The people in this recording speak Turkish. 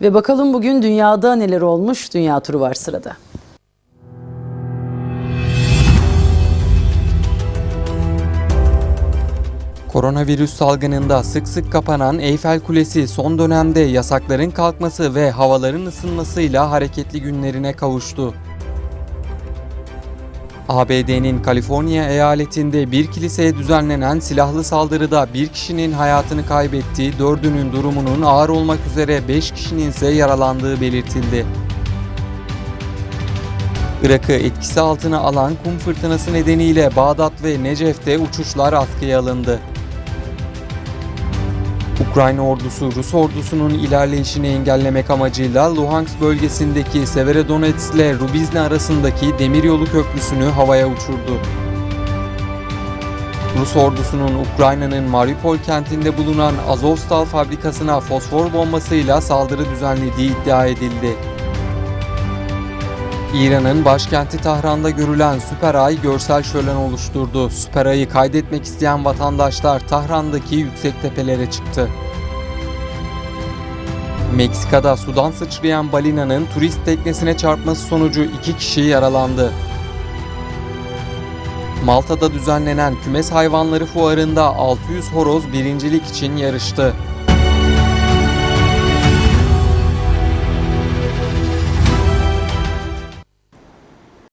Ve bakalım bugün dünyada neler olmuş? Dünya turu var sırada. Koronavirüs salgınında sık sık kapanan Eyfel Kulesi son dönemde yasakların kalkması ve havaların ısınmasıyla hareketli günlerine kavuştu. ABD'nin Kaliforniya eyaletinde bir kiliseye düzenlenen silahlı saldırıda bir kişinin hayatını kaybettiği, dördünün durumunun ağır olmak üzere 5 kişinin ise yaralandığı belirtildi. Irak'ı etkisi altına alan kum fırtınası nedeniyle Bağdat ve Necef'te uçuşlar askıya alındı. Ukrayna ordusu Rus ordusunun ilerleyişini engellemek amacıyla Luhansk bölgesindeki Severodonetsk ile Rubizne arasındaki demiryolu köprüsünü havaya uçurdu. Rus ordusunun Ukrayna'nın Mariupol kentinde bulunan Azovstal fabrikasına fosfor bombasıyla saldırı düzenlediği iddia edildi. İran'ın başkenti Tahran'da görülen Süper Ay görsel şölen oluşturdu. Süper Ay'ı kaydetmek isteyen vatandaşlar Tahran'daki yüksek tepelere çıktı. Meksika'da sudan sıçrayan balinanın turist teknesine çarpması sonucu iki kişi yaralandı. Malta'da düzenlenen kümes hayvanları fuarında 600 horoz birincilik için yarıştı.